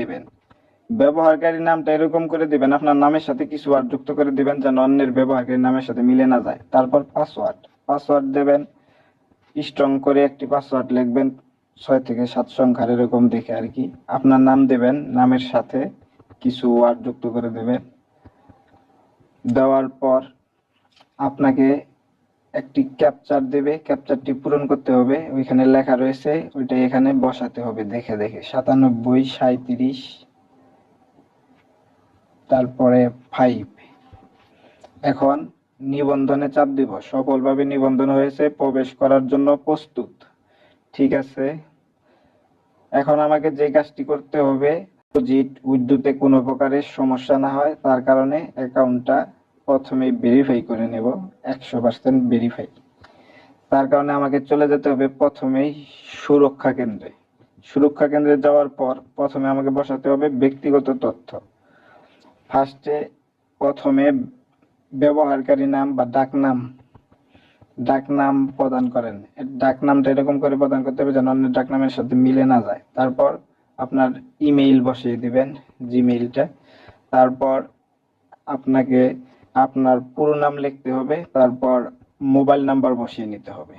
দিবেন। ব্যবহারকারী নামটা এরকম করে দিবেন, আপনার নামের সাথে কিছু ওয়ার্ড যুক্ত করে দিবেন যেন অন্যের ব্যবহারকারী নামের সাথে মিলে না যায়। তারপর পাসওয়ার্ড পাসওয়ার্ড দেবেন স্ট্রং করে একটি পাসওয়ার্ড লিখবেন, ছয় থেকে সাত সংখ্যার এরকম দেখে আর কি। আপনার নাম দেবেন, নামের সাথে কিছু ওয়ার্ড যুক্ত করে দেবেন। দেওয়ার পর আপনাকে একটি ক্যাপচার দেবে ক্যাপচারটি পূরণ করতে হবে। ওইখানে লেখা রয়েছে, ওইটা এখানে বসাতে হবে, দেখে দেখে। সাতানব্বই সাঁত্রিশ তারপরে ফাইভ এখন নিবন্ধনে চাপ দিব। সফলভাবে নিবন্ধন হয়েছে, প্রবেশ করার জন্য প্রস্তুত। ঠিক আছে? এখন আমাকে যে কাজটি করতে হবে ডিপোজিট উইদ্যুতে কোনো প্রকারের সমস্যা না হয়, তার কারণে অ্যাকাউন্টটা প্রথমে ভেরিফাই করে নেব, একশো পার্সেন্ট ভেরিফাই তার কারণে আমাকে চলে যেতে হবে প্রথমেই সুরক্ষা কেন্দ্রে। সুরক্ষা কেন্দ্রে যাওয়ার পর প্রথমে আমাকে বসাতে হবে ব্যক্তিগত তথ্য। ফার্স্টে প্রথমে ব্যবহারকারী নাম বা ডাক নাম। ডাক নাম প্রদান করেন। এর ডাক নামটা এরকম করে প্রদান করতে হবে যেন অন্য ডাক নামের সাথে মিলে না যায়। তারপর আপনার ইমেইল বসিয়ে দিবেন জিমেইলটা তারপর আপনাকে আপনার পুরো নাম লিখতে হবে, তারপর মোবাইল নাম্বার বসিয়ে নিতে হবে।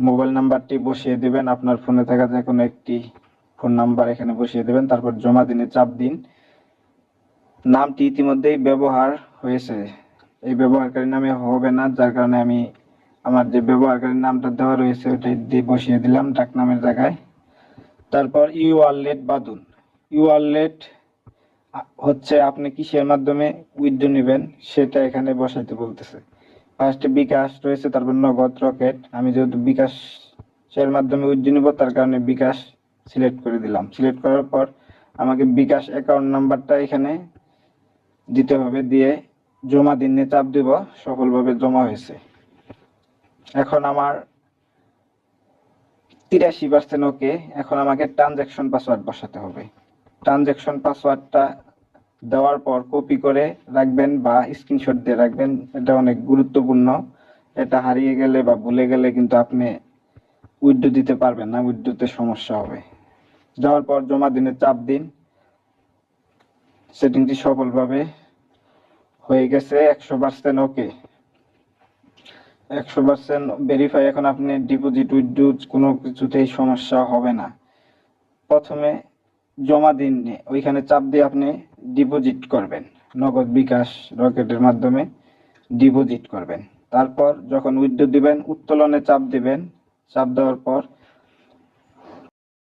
মোবাইল নাম্বারটি বসিয়ে দিবেন, আপনার ফোনে থাকা যে কোনো একটি ফোন নাম্বার এখানে বসিয়ে দেবেন, তারপর জমা দিনে চাপ দিন। নামটি ইতিমধ্যেই ব্যবহার হয়েছে। এই ব্যবহারকারী নামে হবে না, যার কারণে আমি আমার যে ব্যবহারকারীর নামটা দেওয়া রয়েছে, ওটাই দিয়ে বসিয়ে দিলাম ডাক নামের জায়গায়। তারপর ইউ ওয়ালেট বাদুন। ইউ আর ওয়ালেট হচ্ছে আপনি কিসের মাধ্যমে উইথড্র নেবেন, সেটা এখানে বসাইতে বলতেছে। ফার্স্টে বিকাশ রয়েছে, তারপর নগদ রকেট। আমি যেহেতু বিকাশ এর মাধ্যমে উইথড্র নিব, তার কারণে বিকাশ সিলেক্ট করে দিলাম। সিলেক্ট করার পর আমাকে বিকাশ অ্যাকাউন্ট নাম্বারটা এখানে দিতে হবে, দিয়ে জমা দিনে চাপ দিব, সফলভাবে জমা হয়েছে। এখন আমার তিরাশি পার্সেন্ট ওকে এখন আমাকে ট্রানজ্যাকশন পাসওয়ার্ড বসাতে হবে। ট্রানজ্যাকশন পাসওয়ার্ডটা দেওয়ার পর কপি করে রাখবেন বা স্ক্রিনশট দিয়ে রাখবেন, এটা অনেক গুরুত্বপূর্ণ। এটা হারিয়ে গেলে বা ভুলে গেলে কিন্তু আপনি উইথড্র দিতে পারবেন না উইথড্রতে সমস্যা হবে। যাওয়ার পর জমা দিনে চাপ দিন। সেটিংটি সফলভাবে হয়ে গেছে, একশো পার্সেন্ট ওকে একশো পার্সেন্ট ভেরিফাই এখন আপনি ডিপোজিট উইথড্র কোনো কিছুতেই সমস্যা হবে না। প্রথমে জমা দিন, ওইখানে চাপ দিয়ে আপনি ডিপোজিট করবেন। নগদ বিকাশ রকেটের মাধ্যমে ডিপোজিট করবেন। তারপর যখন উইথড্র দিবেন, উত্তোলনে চাপ দিবেন। চাপ দেওয়ার পর